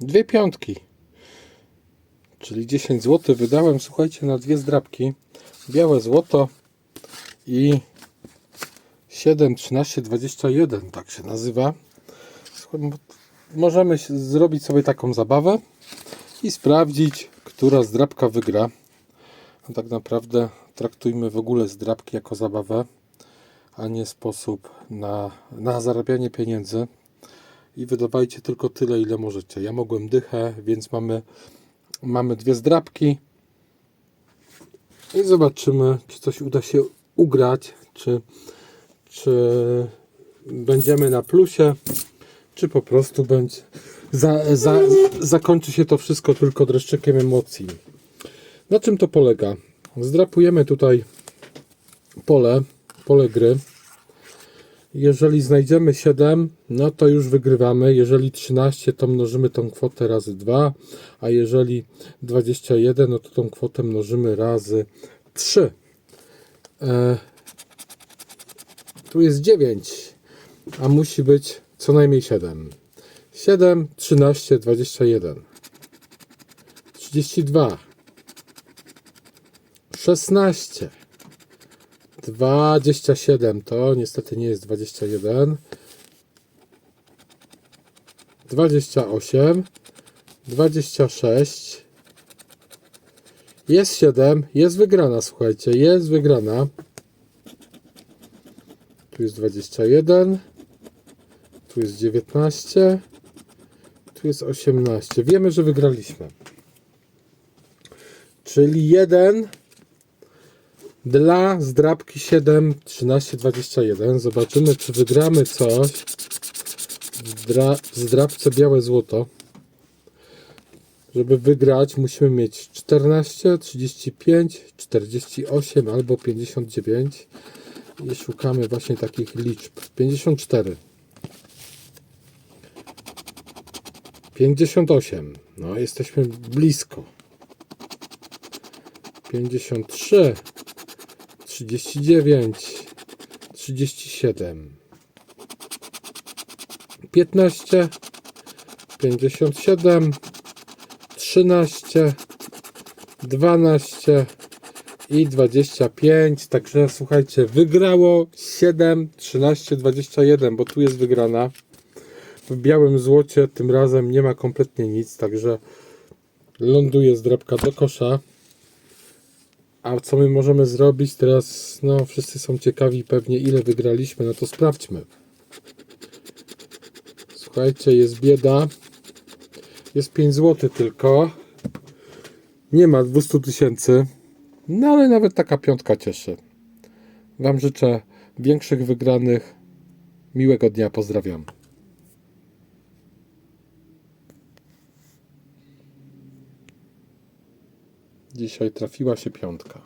Dwie piątki. Czyli 10 zł wydałem, słuchajcie, na dwie zdrabki. Białe złoto i 7, 13, 21, tak się nazywa. Możemy zrobić sobie taką zabawę i sprawdzić, która zdrabka wygra. A tak naprawdę traktujmy w ogóle zdrabki jako zabawę, a nie sposób na, na zarabianie pieniędzy. I wydawajcie tylko tyle, ile możecie. Ja mogłem dychę, więc mamy, mamy dwie zdrabki. I zobaczymy, czy coś uda się ugrać, czy, czy będziemy na plusie, czy po prostu będzie za, za, zakończy się to wszystko tylko dreszczykiem emocji. Na czym to polega? Zdrapujemy tutaj pole, pole gry. Jeżeli znajdziemy 7, no to już wygrywamy. Jeżeli 13, to mnożymy tą kwotę razy 2, a jeżeli 21, no to tą kwotę mnożymy razy 3. E, tu jest 9, a musi być co najmniej 7. 7, 13, 21, 32, 16, 27 to niestety nie jest 21. 28, 26. Jest 7, jest wygrana, słuchajcie, jest wygrana. Tu jest 21, tu jest 19, tu jest 18. Wiemy, że wygraliśmy. Czyli 1 dla zdrabki 7, 13, 21. Zobaczymy, czy wygramy coś w, dra w zdrabce białe złoto. Żeby wygrać, musimy mieć 14, 35, 48 albo 59. I szukamy właśnie takich liczb. 54. 58. No, jesteśmy blisko. 53. 39, 37, 15, 57, 13, 12 i 25. Także słuchajcie, wygrało 7, 13, 21, bo tu jest wygrana. W białym złocie tym razem nie ma kompletnie nic, także ląduje zdrabka do kosza. A co my możemy zrobić teraz? No, wszyscy są ciekawi pewnie ile wygraliśmy, no to sprawdźmy. Słuchajcie, jest bieda. Jest 5 zł tylko. Nie ma 200 tysięcy. No ale nawet taka piątka cieszy. Wam życzę większych wygranych. Miłego dnia, pozdrawiam. Dzisiaj trafiła się piątka.